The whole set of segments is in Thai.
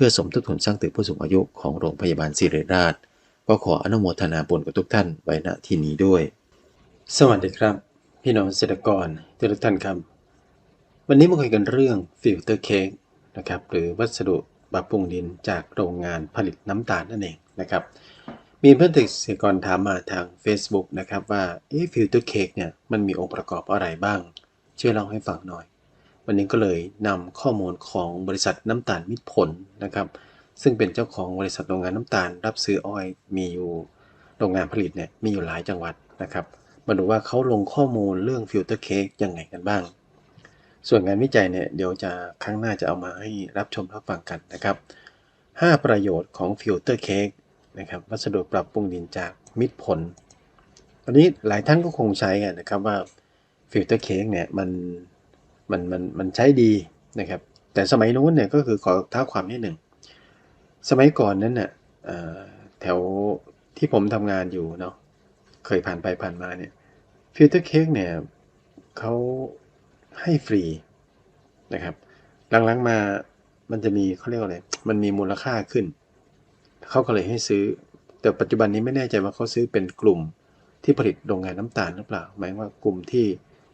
เพื่อสมทบทุนสร้างตึกผู้สูงอายุของโรงพยาบาลศิริราช ก็ขออนุโมทนาบุญกับทุกท่านไว้ณที่นี้ด้วย สวัสดีครับ พี่น้องเกษตรกรทุกท่านครับ วันนี้มาคุยกันเรื่องฟิลเตอร์เค้กนะครับหรือวัสดุปรับปรุงดินจากโรงงานผลิตน้ำตาลนั่นเองนะครับ มีเพื่อนเกษตรกรถามมาทาง Facebook นะครับว่าเอ๊ะฟิลเตอร์เค้กเนี่ยมันมีองค์ประกอบอะไรบ้างช่วยเล่าให้ฟังหน่อย วันนี้ก็เลยนำข้อมูลของบริษัทน้ำตาลมิตรผลนะครับ ซึ่งเป็นเจ้าของบริษัทโรงงานน้ำตาล รับซื้ออ้อยมีอยู่โรงงานผลิตเนี่ยมีอยู่หลายจังหวัดนะครับ มาดูว่าเขาลงข้อมูลเรื่องฟิลเตอร์เค้กยังไงกันบ้าง ส่วนงานวิจัยเนี่ยเดี๋ยวจะครั้งหน้าจะเอามาให้รับชมรับฟังกันนะครับ 5 ประโยชน์ของฟิลเตอร์เค้กนะครับวัสดุปรับปรุงดินจากมิตรผล อันนี้หลายท่านก็คงใช้กันนะครับว่าฟิลเตอร์เค้กเนี่ยมัน มันมันมันใช้ดีนะครับ แต่สมัยนู้นเนี่ยก็คือขอท้าความนิดหนึ่ง สมัยก่อนนั้นน่ะเอ่อแถวที่ผมทำงานอยู่เนาะเคยผ่านไปผ่านมาเนี่ยฟิลเตอร์เค้กเนี่ยเขาให้ฟรีนะครับ หลังๆมามันจะมีเขาเรียกว่าอะไร มันมีมูลค่าขึ้น เขาก็เลยให้ซื้อ แต่ปัจจุบันนี้ไม่แน่ใจว่าเขาซื้อเป็นกลุ่มที่ผลิตโรงงานน้ำตาลหรือเปล่า หมายว่ากลุ่มที่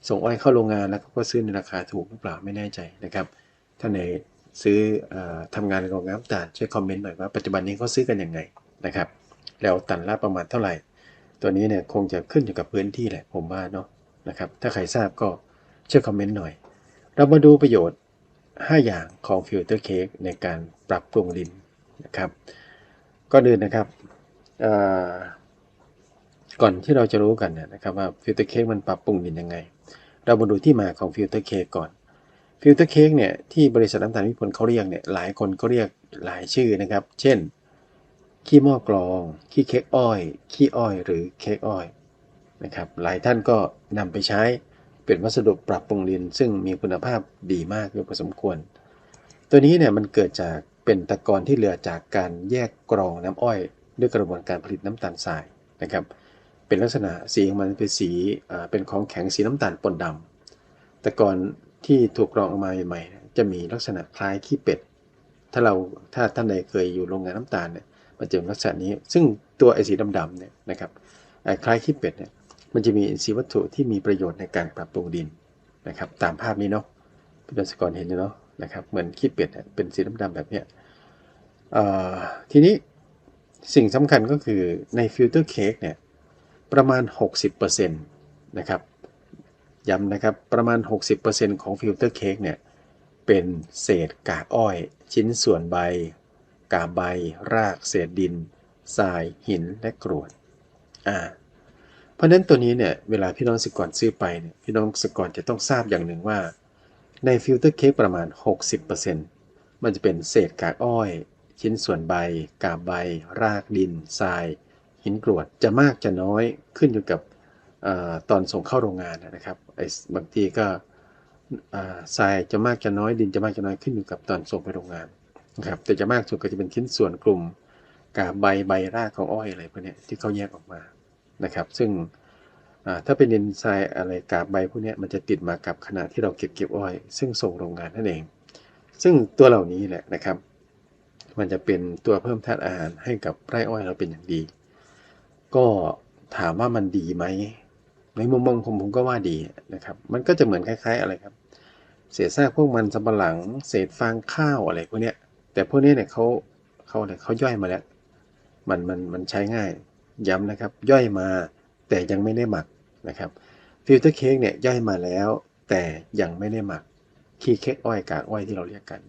ส่งอ้อยเข้าโรงงานแล้วก็ซื้อในราคาถูกหรือเปล่าไม่แน่ใจนะครับท่านไหนซื้อออทำงานโรงงานน้ำตาลช่วยคอมเมนต์หน่อยว่าปัจจุบันนี้เขาซื้อกันยังไงนะครับ แล้วตันละประมาณเท่าไหร่ ตัวนี้เนี่ยคงจะขึ้นอยู่กับพื้นที่แหละผมว่าเนาะนะครับ ถ้าใครทราบก็ช่วยคอมเมนต์หน่อย เรามาดูประโยชน์ 5 อย่างของฟิลเตอร์เค้กในการปรับปรุงดินนะครับก็เดินนะครับก่อนที่เราจะรู้กันเนี่ยนะครับว่าฟิลเตอร์เค้กมันปรับปรุงดินยังไง เรามาดูที่มาของฟิลเตอร์เค้กก่อนฟิลเตอร์เค้กเนี่ยที่บริษัทน้ำตาลมิตรผลเขาเรียกเนี่ยหลายคนก็เรียกหลายชื่อนะครับ เช่น ขี้หม้อกรอง ขี้เค้กอ้อย ขี้อ้อยหรือเค้กอ้อยนะครับหลายท่านก็นำไปใช้เป็นวัสดุปรับปรุงดิน ซึ่งมีคุณภาพดีมากอยู่พอสมควร ตัวนี้เนี่ยมันเกิดจากเป็นตะกอนที่เหลือจากการแยกกรองน้ำอ้อย ด้วยกระบวนการผลิตน้ำตาลทรายนะครับ เป็นลักษณะสีของมันเป็นสีเป็นของแข็งสีน้ำตาลปนดำตะกอนที่ถูกกรองออกมาใหม่ๆจะมีลักษณะคล้ายขี้เป็ด ถ้าเราถ้าท่านใดเคยอยู่โรงงานน้ำตาลเนี่ยมันจะเป็นลักษณะนี้ ซึ่งตัวไอสีดำๆเนี่ยนะครับไอ้คล้ายขี้เป็ดเนี่ยมันจะมีอินทรีย์วัตถุที่มีประโยชน์ในการปรับปรุงดินนะครับ ตามภาพนี้เนาะพี่ดนสกรเห็นเนาะนะครับเหมือนขี้เป็ดเนี่ยเป็นสีดำๆแบบเนี้ยทีนี้สิ่งสำคัญก็คือในฟิลเตอร์เค้กเนี่ย ประมาณ 60%นะครับย้ำนะครับ ประมาณ 60%ของฟิลเตอร์เค้กเนี่ย เป็นเศษกากอ้อย ชิ้นส่วนใบ กาบใบ ราก เศษดิน ทราย หิน และกรวด อ่า เพราะนั้นตัวนี้เนี่ย เวลาพี่น้องสกรซื้อไปเนี่ย พี่น้องสกรจะต้องทราบอย่างหนึ่งว่า ในฟิลเตอร์เค้กประมาณ 60%มันจะเป็นเศษกากอ้อย ชิ้นส่วนใบ กาบใบ รากดิน ทราย หินกรวดจะมากจะน้อยขึ้นอยู่กับอตอนส่งเข้าโรงงานนะครับไอ้บางทีก็ทรายจะมากจะน้อยดินจะมากจะน้อยขึ้นอยู่กับตอนส่งไปโรงงานนะครับแต่จะมากสุดก็จะเป็นชิ้นส่วนกลุ่มกาบใบใบรากของอ้อยอะไรพวกนี้ที่เขาแยกออกมานะครับ ซึ่งถ้าเป็นดินทรายอะไรกาบใบพวกนี้มันจะติดมากับขณะที่เราเก็บเก็บอ้อย ซึ่งส่งโรงงานนั่นเอง ซึ่งตัวเหล่านี้แหละนะครับ มันจะเป็นตัวเพิ่มธาตุอาหารให้กับไร่อ้อยเราเป็นอย่างดี ก็ถามว่ามันดีไหม ในมุมมองผมผมก็ว่าดีนะครับ มันก็จะเหมือนคล้าย ๆ อะไรครับ เศษซากพวกมันสำปะหลัง เศษฟางข้าวอะไรพวกเนี้ย แต่พวกนี้เนี่ยเขาเขาเนี่ยเขาย่อยมาแล้ว มันมันมันใช้ง่าย ย้ำนะครับ ย่อยมาแต่ยังไม่ได้หมักนะครับ ฟิลเตอร์เค้กเนี่ยย่อยมาแล้ว แต่ยังไม่ได้หมัก ขี้เค้กอ้อยกากอ้อยที่เราเรียกกัน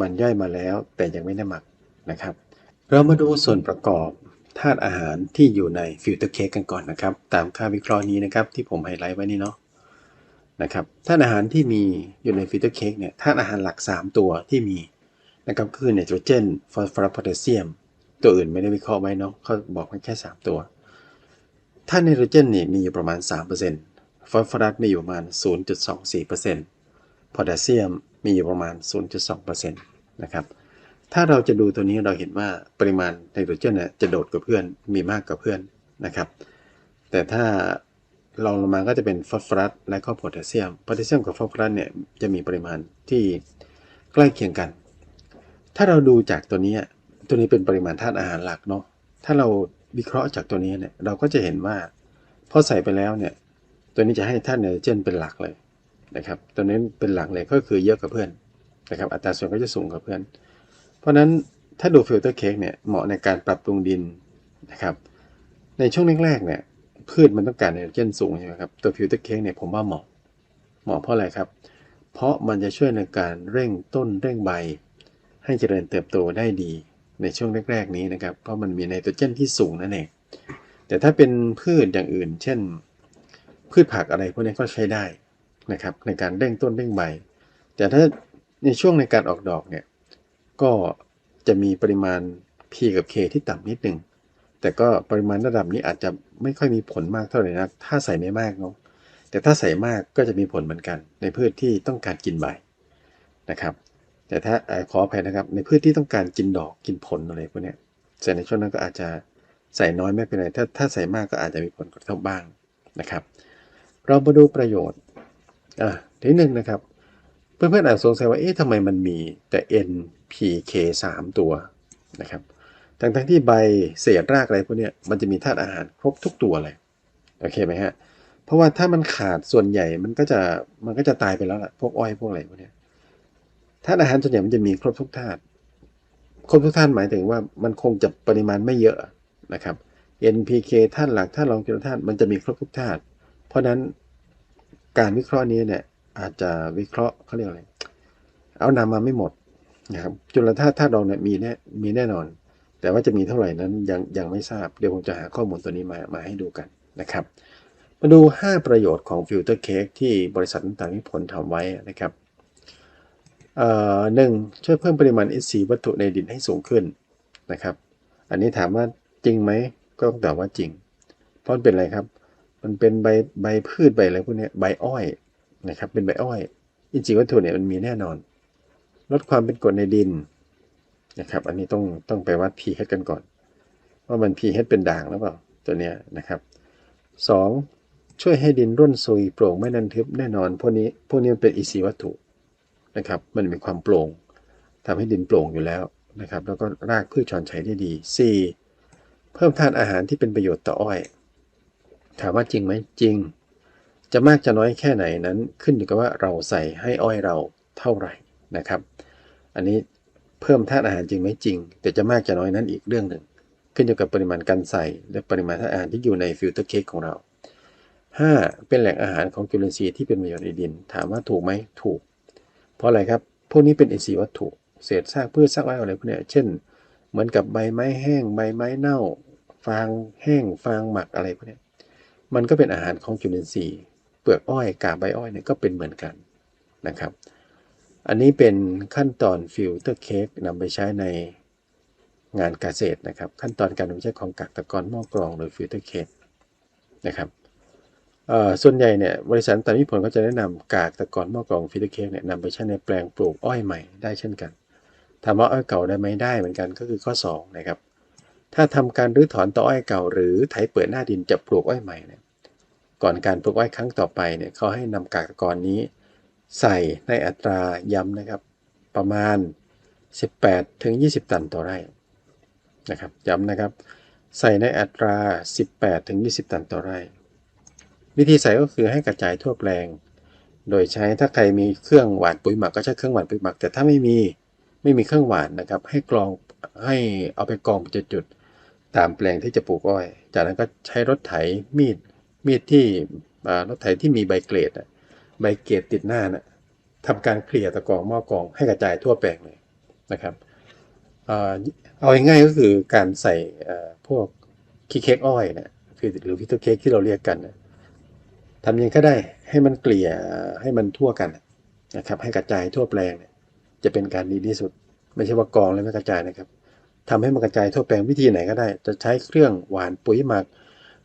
มันย่อยมาแล้วแต่ยังไม่ได้หมักนะครับ เรามาดูส่วนประกอบ ธาตุอาหารที่อยู่ในฟิลเตอร์เค้กกันก่อนนะครับ ตามค่าวิเคราะห์นี้นะครับที่ผมไฮไลท์ไว้นี่เนาะนะครับธาตุอาหารที่มีอยู่ในฟิลเตอร์เค้กเนี่ยธาตุอาหารหลัก 3 ตัวที่มีนะครับคือไนโตรเจนฟอสฟอรัสโพแทสเซียม ตัวอื่นไม่ได้วิเคราะห์ไว้เนาะเขาบอกมาแค่ 3 ตัวถ้าไนโตรเจนนี่มีอยู่ประมาณ 3%ฟอสฟอรัสมีอยู่ประมาณ 0.24%โพแทสเซียมมีอยู่ประมาณ 0.2%นะครับ ถ้าเราจะดูตัวนี้เราเห็นว่าปริมาณไนโตรเจนเนี่ยจะโดดกว่าเพื่อนมีมากกว่าเพื่อนนะครับ แต่ถ้าลองลงมาก็จะเป็นฟอสฟอรัสและก็โพแทสเซียมโพแทสเซียมกับฟอสฟอรัสเนี่ยจะมีปริมาณที่ใกล้เคียงกัน ถ้าเราดูจากตัวนี้ตัวนี้เป็นปริมาณธาตุอาหารหลักเนาะถ้าเราวิเคราะห์จากตัวนี้เนี่ยเราก็จะเห็นว่าพอใส่ไปแล้วเนี่ยตัวนี้จะให้ธาตุไนโตรเจนเป็นหลักเลยนะครับตัวนี้เป็นหลักเลยก็คือเยอะกว่าเพื่อนนะครับอัตราส่วนก็จะสูงกว่าเพื่อน ราะฉะนั้นถ้าดูฟิลเตอร์เค้กเนี่ยเหมาะในการปรับปรุงดินนะครับ ในช่วงแรกๆเนี่ยพืชมันต้องการไนโตรเจนสูงใช่ไหมครับตัวฟิลเตอร์เค้กเนี่ยผมว่าเหมาะเหมาะเพราะอะไรครับ เพราะมันจะช่วยในการเร่งต้นเร่งใบ ให้เจริญเติบโตได้ดีในช่วงแรกๆนี้นะครับ เพราะมันมีไนโตรเจนที่สูงนั่นเองแต่ถ้าเป็นพืชอย่างอื่น เช่น พืชผักอะไรพวกนี้ก็ใช้ได้นะครับ ในการเร่งต้นเร่งใบ แต่ถ้าในช่วงในการออกดอกเนี่ย ก็จะมีปริมาณ P กับ K ที่ต่ำนิดหนึ่ง แต่ก็ปริมาณระดับนี้อาจจะไม่ค่อยมีผลมากเท่าไหร่นัก ถ้าใส่ไม่มากเนาะ แต่ถ้าใส่มากก็จะมีผลเหมือนกัน ในพืชที่ต้องการกินใบนะครับ แต่ถ้าขออภัยนะครับ ในพืชที่ต้องการกินดอกกินผลอะไรพวกนี้ใส่ในช่วงนั้นก็อาจจะใส่น้อยไม่เป็นไร ถ้าถ้าใส่มากก็อาจจะมีผลกระทบบ้างนะครับ เรามาดูประโยชน์ อะทีหนึ่งนะครับ เพื่อนๆอาจสงสัยว่าเอ๊ะทำไมมันมีแต่ N P K 3 ตัวนะครับทั้งทั้งที่ใบเศษรากอะไรพวกนี้มันจะมีธาตุอาหารครบทุกตัวเลยโอเคไหมฮะเพราะว่าถ้ามันขาดส่วนใหญ่มันก็จะมันก็จะตายไปแล้วล่ะพวกอ้อยพวกอะไรพวกนี้ธาตุอาหารส่วนใหญ่มันจะมีครบทุกธาตุครบทุกธาตุหมายถึงว่ามันคงจะปริมาณไม่เยอะนะครับ NPK ธาตุหลักธาตุรองจุลธาตุมันจะมีครบทุกธาตุเพราะนั้นการวิเคราะห์นี้เนี่ย อาจจะวิเคราะห์เขาเรียกอะไร เอานำมาไม่หมดนะครับจุลธาตุธาตุรองเนี่ยมีแน่มีแน่นอน แต่ว่าจะมีเท่าไหร่นั้นยังยังไม่ทราบ เดี๋ยวผมจะหาข้อมูลตัวนี้มามาให้ดูกันนะครับ มาดู 5 ประโยชน์ของฟิลเตอร์เค้กที่บริษัทต่างๆที่ผลทำไว้นะครับหนึ่งช่วยเพิ่มปริมาณ SC วัตถุในดินให้สูงขึ้นนะครับ อันนี้ถามว่าจริงไหมก็ต้องตอบว่าจริง เพราะเป็นอะไรครับ มันเป็นใบใบพืชใบอะไรพวกนี้ใบอ้อย นะครับเป็นใบอ้อยอินทรีย์วัตถุเนี่ยมันมีแน่นอน ลดความเป็นกรดในดินนะครับ อันนี้ต้องต้องไปวัด pH กันก่อน ว่ามัน pH เป็นด่างหรือเปล่าตัวเนี้ยนะครับ 2. ช่วยให้ดินร่วนซุยโปร่งไม่นันทึบแน่นอนพวกนี้พวกนี้เป็นอินทรีย์วัตถุนะครับ มันมีความโปร่งทำให้ดินโปร่งอยู่แล้วนะครับ แล้วก็รากพืชชอนชัยได้ดี 4. เพิ่มธาตุอาหารที่เป็นประโยชน์ต่ออ้อย ถามว่าจริงไหมจริง จะมากจะน้อยแค่ไหนนั้นขึ้นอยู่กับว่าเราใส่ให้อ้อยเราเท่าไหร่นะครับ อันนี้เพิ่มธาตุอาหารจริงไหมจริง แต่จะมากจะน้อยนั้นอีกเรื่องหนึ่ง ขึ้นอยู่กับปริมาณการใส่ และปริมาณธาตุอาหารที่อยู่ในฟิลเตอร์เค้กของเรา 5. เป็นแหล่งอาหารของจุลินทรีย์ที่เป็นประโยชน์ในดิน ถามว่าถูกไหมถูก เพราะอะไรครับ พวกนี้เป็นอินทรีย์วัตถุ เศษซากพืชซากไม้อะไรพวกนี้เช่น เหมือนกับใบไม้แห้ง ใบไม้เน่า ฟางแห้ง ฟางหมักอะไรพวกนี้มันก็เป็นอาหารของจุลินทรีย์ เปลือกอ้อยกาบใบอ้อยเนี่ยก็เป็นเหมือนกันนะครับ อันนี้เป็นขั้นตอนฟิลเตอร์เค้กนำไปใช้ในงานเกษตรนะครับ ขั้นตอนการนำใช้ของกักตะกอนหม้อกรองหรือฟิลเตอร์เค้กนะครับส่วนใหญ่เนี่ยบริษัทต่างๆผลก็จะแนะนำกากตะกอนหม้อกรองฟิลเตอร์เค้กเนี่ยนำไปใช้ในแปลงปลูกอ้อยใหม่ได้เช่นกันถามว่าอ้อยเก่าได้ไหมได้เหมือนกันก็คือข้อ2นะครับถ้าทำการรื้อถอนต่ออ้อยเก่า หรือไถเปิดหน้าดินจะปลูกอ้อยใหม่เนี่ย ก่อนการปลูกอ้อยครั้งต่อไปเนี่ยเขาให้นำกากตะกอนนี้ ใส่ในอัตราย้ำนะครับ ประมาณ 18ถึง20 ตันต่อไร่นะครับย้ำนะครับ ใส่ในอัตรา 18ถึง20 ตันต่อไร่ วิธีใส่ก็คือให้กระจายทั่วแปลง โดยใช้ถ้าใครมีเครื่องหว่านปุ๋ยหมักก็ใช้เครื่องหว่านปุ๋ยหมัก แต่ถ้าไม่มีไม่มีเครื่องหว่านนะครับ ให้กรองให้เอาไปกองเป็นจุดๆตามแปลงที่จะปลูกอ้อย จากนั้นก็ใช้รถไถมีด มีดที่รถไถที่มีใบเกรดใบเกรดติดหน้านะทำการเคลียร์ตะกองหม้อกองให้กระจายทั่วแปลงเลยนะครับเอาง่ายๆก็คือการใส่พวกขี้เค้กอ้อยนะหรือพิทเค้กที่เราเรียกกันนะทำยังก็ได้ให้มันเกลี่ยให้มันทั่วกันนะครับให้กระจายทั่วแปลงเนี่ยจะเป็นการดีที่สุด ไม่ใช่ว่ากองแล้วไม่กระจายนะครับทำให้มันกระจายทั่วแปลงวิธีไหนก็ได้ จะใช้เครื่องหวานปุ๋ยหมัก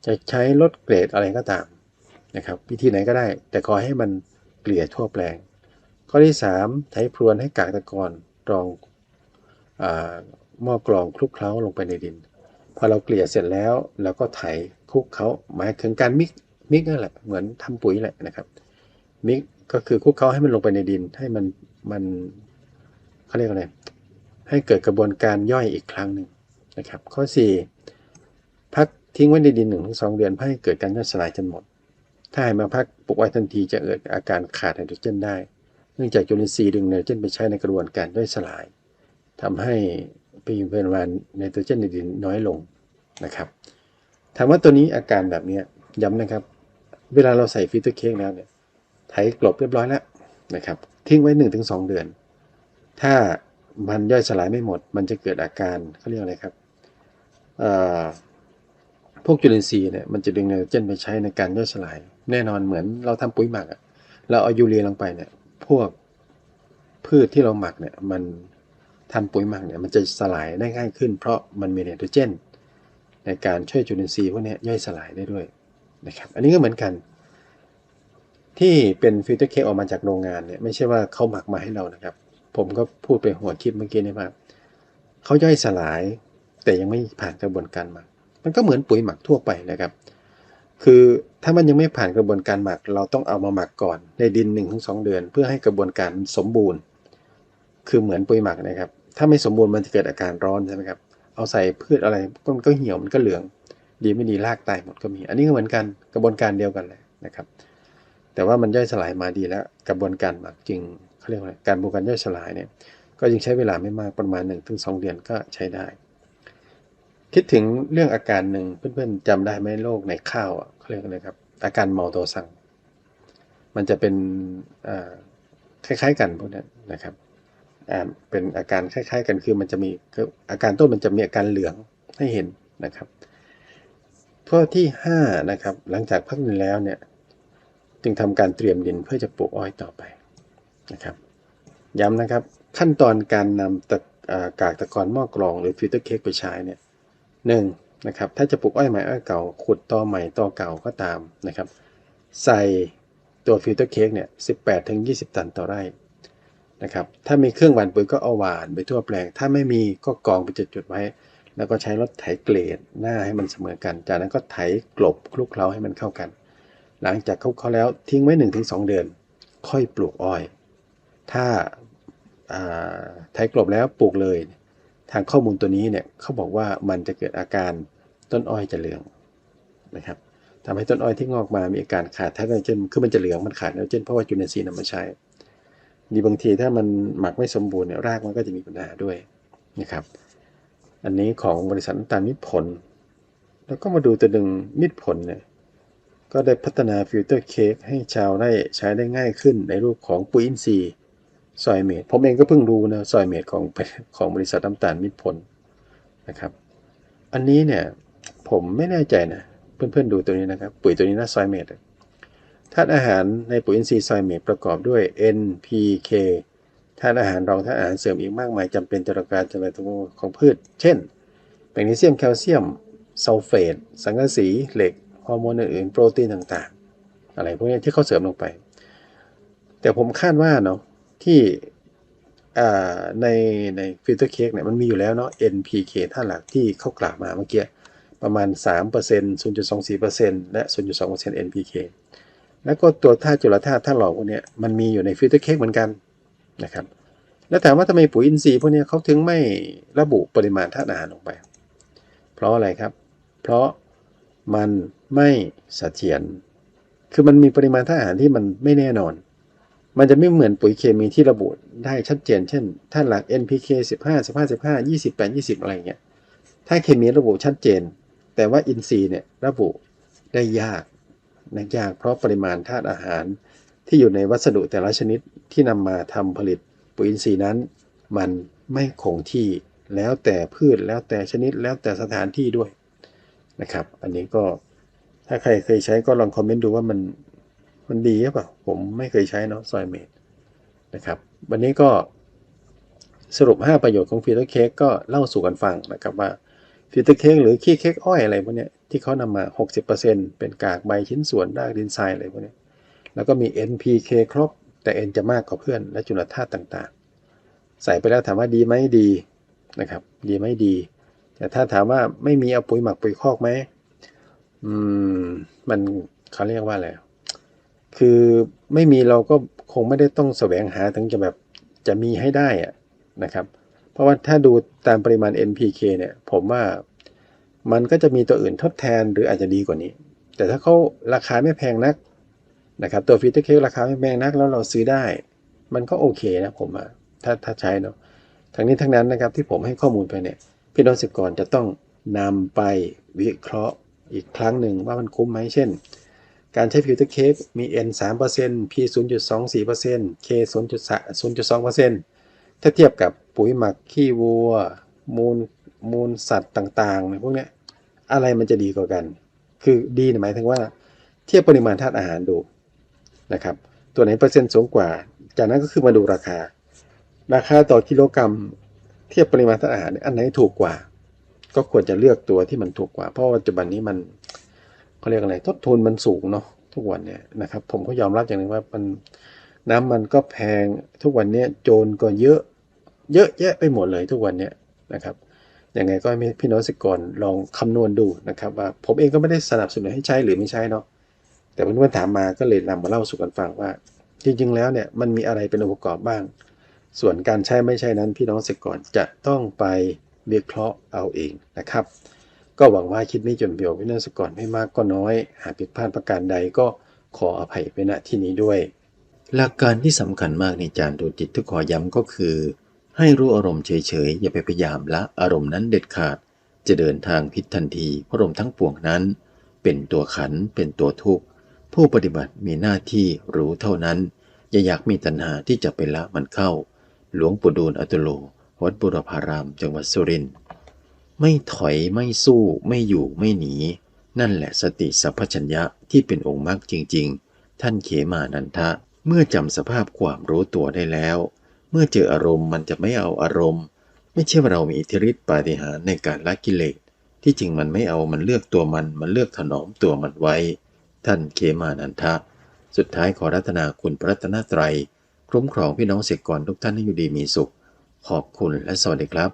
จะใช้ลดเกรดอะไรก็ตามนะครับวิธีไหนก็ได้ แต่ขอให้มันเกลี่ยทั่วแปลง ข้อที่ 3 ใช้พรวนให้กากตะกอนรองอาหม้อกรองคลุกเคล้าลงไปในดิน พอเราเกลี่ยเสร็จแล้วเราก็ไถคลุกเคล้าหมายถึงการมิกมิกนั่นแหละเหมือนทำปุ๋ยแหละนะครับมิกก็คือคลุกเคล้าให้มันลงไปในดินให้มันมันเขาเรียกอะไรให้เกิดกระบวนการย่อยอีกครั้งหนึ่งนะครับ ข้อ 4 พัก ทิ้งไว้ในดินหนึ่งถึงสองเดือนเพื่อให้เกิดการย่อยสลายจนหมด ถ้าให้มาพักปลูกไว้ทันทีจะเกิดอาการขาดไนโตรเจนได้ เนื่องจากจุลินทรีย์ดึงไนโตรเจนไปใช้ในกระบวนการย่อยสลายทำให้ปริมาณไนโตรเจนในดินน้อยลงนะครับถามว่าตัวนี้อาการแบบนี้ย้ำนะครับ เวลาเราใส่ฟิลเตอร์เค้กแล้วเนี่ยไถกลบเรียบร้อยแล้วนะครับทิ้งไว้ 1-2 เดือน ถ้ามันย่อยสลายไม่หมด มันจะเกิดอาการเขาเรียกอะไรครับ พวกจุลินทรีย์เนี่ยมันจะดึงไนโตรเจนไปใช้ในการย่อยสลาย แน่นอนเหมือนเราทำปุ๋ยหมักอะเราเอายูเรียลงไปเนี่ย พวกพืชที่เราหมักเนี่ย มันทำปุ๋ยหมักเนี่ย มันจะสลายได้ง่ายขึ้น เพราะมันมีไนโตรเจน ในการช่วยจุลินทรีย์พวกนี้ย่อยสลายได้ด้วยนะครับ อันนี้ก็เหมือนกัน ที่เป็นฟิลเตอร์เค้กออกมาจากโรงงานเนี่ยไม่ใช่ว่าเขาหมักมาให้เรานะครับ ผมก็พูดไปหัวคลิปเมื่อกี้นี่ว่าเขาย่อยสลาย แต่ยังไม่ผ่านกระบวนการหมัก มันก็เหมือนปุ๋ยหมักทั่วไปนะครับ คือถ้ามันยังไม่ผ่านกระบวนการหมัก เราต้องเอามาหมักก่อนในดิน1นถึงสเดือน เพื่อให้กระบวนการสมบูรณ์ คือเหมือนปุ๋ยหมักนะครับ ถ้าไม่สมบูรณ์มันจะเกิดอาการร้อนใช่ไหมครับ เอาใส่พืชอะไรมันก็เหี่ยวมันก็เหลือง ดีไม่ดีรากตายหมดก็มี อันนี้ก็เหมือนกันกระบวนการเดียวกันเลยนะครับ แต่ว่ามันย่อยสลายมาดีแล้ว กระบวนการหมักจึงเขาเรียกว่าการบวนการย่อยสลายเนี่ยก็ยังใช้เวลาไม่มากประมาณ 1-2 เดือนก็ใช้ได้ คิดถึงเรื่องอาการหนึ่งเพื่อนๆจำได้ไหมโรคในข้าวอะเขาเรียกอะไรครับ อาการเมาตัวสั่ง มันจะเป็นคล้ายๆกันพวกนี้นะครับเป็นอาการคล้าย ๆ กันคือมันจะมีอาการต้นมันจะมีอาการเหลืองให้เห็นนะครับข้อที่5นะครับหลังจากพักดินแล้วเนี่ยจึงทำการเตรียมดินเพื่อจะปลูกอ้อยต่อไปนะครับ ย้ำนะครับขั้นตอนการนำตะกากตะกอนหม้อกรองหรือฟิลเตอร์เค้กไปใช้เนี่ย หนึ่งนะครับถ้าจะปลูกอ้อยใหม่อ้อยเก่า ขุดตอใหม่ตอเก่าก็ตามนะครับ ใส่ตัวฟิลเตอร์เค้กเนี่ย18ถึง20 ตันต่อไร่นะครับถ้ามีเครื่องหว่านปุ๋ยก็เอาหว่านไปทั่วแปลง ถ้าไม่มีก็กองไปจุดๆไว้ แล้วก็ใช้รถไถเกรดหน้าให้มันเสมอกัน จากนั้นก็ไถกลบคลุกเคล้าให้มันเข้ากัน หลังจากคลุกเคล้าแล้วทิ้งไว้ 1-2 เดือน ค่อยปลูกอ้อย ถ้าไถกลบแล้วปลูกเลย ทางข้อมูลตัวนี้เนี่ยเขาบอกว่ามันจะเกิดอาการต้นอ้อยจะเหลืองนะครับทำให้ต้นอ้อยที่งอกมามีอาการขาดไนโตรเจนคือมันจะเหลืองมันขาดไนโตรเจนเพราะว่าจุลินทรีย์นำมาใช้ดีบางทีถ้ามันหมักไม่สมบูรณ์เนี่ยรากมันก็จะมีปัญหาด้วยนะครับ อันนี้ของบริษัทน้ำตาลมิตรผล แล้วก็มาดูตัวหนึ่งมิตรผลเนี่ยก็ได้พัฒนาฟิลเตอร์เค้กให้ชาวได้ใช้ได้ง่ายขึ้นในรูปของปุ๋ยอินทรีย์ ซอยเมดผมเองก็เพิ่งรู้นะซอยเมดของของบริษัทน้ำตาลมิตรผลนะครับ อันนี้เนี่ยผมไม่แน่ใจนะเพื่อนๆดูตัวนี้นะครับ ปุ๋ยตัวนี้นะซอยเมดธาตุอาหารในปุ๋ยอินทรีย์ซอยเมดประกอบด้วย NPK ธาตุอาหารรองธาตุอาหารเสริมอีกมากมายจำเป็นต่อการเจริญเติบโตของพืช เช่นแมกนีเซียมแคลเซียมซัลเฟตสังกะสีเหล็กฮอร์โมนอื่นๆโปรตีนต่างๆ อะไรพวกนี้ที่เขาเสริมลงไป แต่ผมคาดว่าเนาะ ที่ในในฟิลเตอร์เค้กเนี่ยมันมีอยู่แล้วเนาะ NPK ธาหลักที่เขากล่าวมาเมื่อกี้ประมาณ 3% 0.24%และ 0.2% NPK แล้วก็ตัวธาตุจุลธาตุธาตุหล่อพวกนี้มันมีอยู่ในฟิลเตอร์เค้กเหมือนกันนะครับ แล้วถามว่าทำไมปุ๋ยอินทรีย์พวกนี้เขาถึงไม่ระบุปริมาณธาตุอาหารลงไป เพราะอะไรครับ เพราะมันไม่เสถียร คือมันมีปริมาณธาตุอาหารที่มันไม่แน่นอน มันจะไม่เหมือนปุ๋ยเคมีที่ระบุได้ชัดเจน เช่นธาหลัก NPK 15 15 15 28 20 อะไรเงี้ย ถ้าเคมีระบุชัดเจน แต่ว่าอินทรีย์เนี่ยระบุได้ยากนะยากเพราะปริมาณธาตุอาหารที่อยู่ในวัสดุแต่ละชนิดที่นำมาทำผลิตปุ๋ยอินทรีย์นั้น มันไม่คงที่แล้วแต่พืชแล้วแต่ชนิดแล้วแต่สถานที่ด้วยนะครับ อันนี้ก็ถ้าใครเคยใช้ก็ลองคอมเมนต์ดูว่ามัน มันดีหรือเปล่าผมไม่เคยใช้เนาะซอยเมดนะครับ วันนี้ก็สรุป 5 ประโยชน์ของฟิลเตอร์เค้กก็เล่าสู่กันฟังนะครับว่าฟิลเตอร์เค้กหรือขี้เค้กอ้อยอะไรพวกนี้ที่เขานำมา 60%เป็นกากใบชิ้นส่วนรากดินทรายอะไรพวกนี้แล้วก็มี NPK ครบ แต่ N จะมากกว่าเพื่อน และจุลธาตุต่างๆ ใส่ไปแล้วถามว่าดีไหมดีนะครับ ดีไหมดี แต่ถ้าถามว่าไม่มีเอาปุ๋ยหมักปุ๋ยคอกไหมอืมมันเขาเรียกว่าอะไร คือไม่มีเราก็คงไม่ได้ต้องแสวงหาถึงจะแบบจะมีให้ได้อะนะครับ เพราะว่าถ้าดูตามปริมาณ NPK เนี่ย ผมว่ามันก็จะมีตัวอื่นทดแทนหรืออาจจะดีกว่านี้ แต่ถ้าเขาราคาไม่แพงนักนะครับตัวฟิลเตอร์เคราคาไม่แพงนักแล้วเราซื้อได้ มันก็โอเคนะผมว่าถ้าถ้าใช้เนาะทั้งนี้ทั้งนั้นนะครับที่ผมให้ข้อมูลไปเนี่ยพี่น้องเกษตรกรจะต้องนำไปวิเคราะห์อีกครั้งหนึ่งว่ามันคุ้มไหมเช่น การใช้ฟิลเตอร์เค้กมี N 3% P 0.24% K 0.2%ถ้าเทียบกับปุ๋ยหมักขี้วัว มูลมูลสัตว์ต่างๆเนี่ยพวกนี้อะไรมันจะดีกว่ากัน คือดีหมายถึงว่า เทียบปริมาณธาตุอาหารดูนะครับ ตัวไหนเปอร์เซ็นต์สูงกว่า จากนั้นก็คือมาดูราคา ราคาต่อกิโลกรัม เทียบปริมาณธาตุอาหารอันไหนถูกกว่า ก็ควรจะเลือกตัวที่มันถูกกว่า เพราะว่าปัจจุบันนี้มัน เขาเรียกอะไรต้นทุนมันสูงเนาะทุกวันเนี่ยนะครับผมก็ยอมรับอย่างหนึ่งว่ามันน้ำมันก็แพงทุกวันเนี้ยโจรก็เยอะเยอะแยะไปหมดเลยทุกวันเนี้ยนะครับยังไงก็ให้พี่น้องเกกรลองคำนวณดูนะครับว่าผมเองก็ไม่ได้สนับสนุนให้ใช้หรือไม่ใช้เนาะแต่เพื่อนๆถามมาก็เลยนำมาเล่าสู่กันฟังว่า จริงๆแล้วเนี่ยมันมีอะไรเป็นองค์ประกอบบ้าง ส่วนการใช้ไม่ใช่นั้นพี่น้องเกกรจะต้องไปวิเคราะห์เอาเองนะครับ ก็หวังว่าคลิปนี้จะเป็นประโยชน์พี่น้องเกษตรกรไม่มากก็น้อย หากผิดพลาดประการใดก็ขออภัยไปณที่นี้ด้วย หลักการที่สำคัญมากในจานดูจิตที่ขอย้ำก็คือ ให้รู้อารมณ์เฉยๆอย่าไปพยายามละอารมณ์นั้นเด็ดขาด จะเดินทางผิดทันทีเพราะอารมณ์ทั้งปวงนั้น เป็นตัวขันเป็นตัวทุกข์ผู้ปฏิบัติมีหน้าที่รู้เท่านั้น อย่าอยากมีตัณหาที่จะไปละมันเข้า หลวงปู่ดูลอัตุโล วัดบุรพาราม จังหวัดสุรินทร์ ไม่ถอยไม่สู้ไม่อยู่ไม่หนี นั่นแหละสติสัพพัญญะที่เป็นองค์มรรคจริง ๆ ท่านเขมานันทะ เมื่อจำสภาพความรู้ตัวได้แล้ว เมื่อเจออารมณ์มันจะไม่เอาอารมณ์ ไม่ใช่ว่าเรามีอิทธิฤทธิปาฏิหาริย์ในการละกิเลสที่จริงมันไม่เอามันเลือกตัวมันมันเลือกถนอมตัวมันไว้ ท่านเขมานันทะ สุดท้ายขอรัตนาคุณพระรัตนตรัย คุ้มครองพี่น้องเสกกรทุกท่านให้อยู่ดีมีสุข ขอบคุณและสวัสดีครับ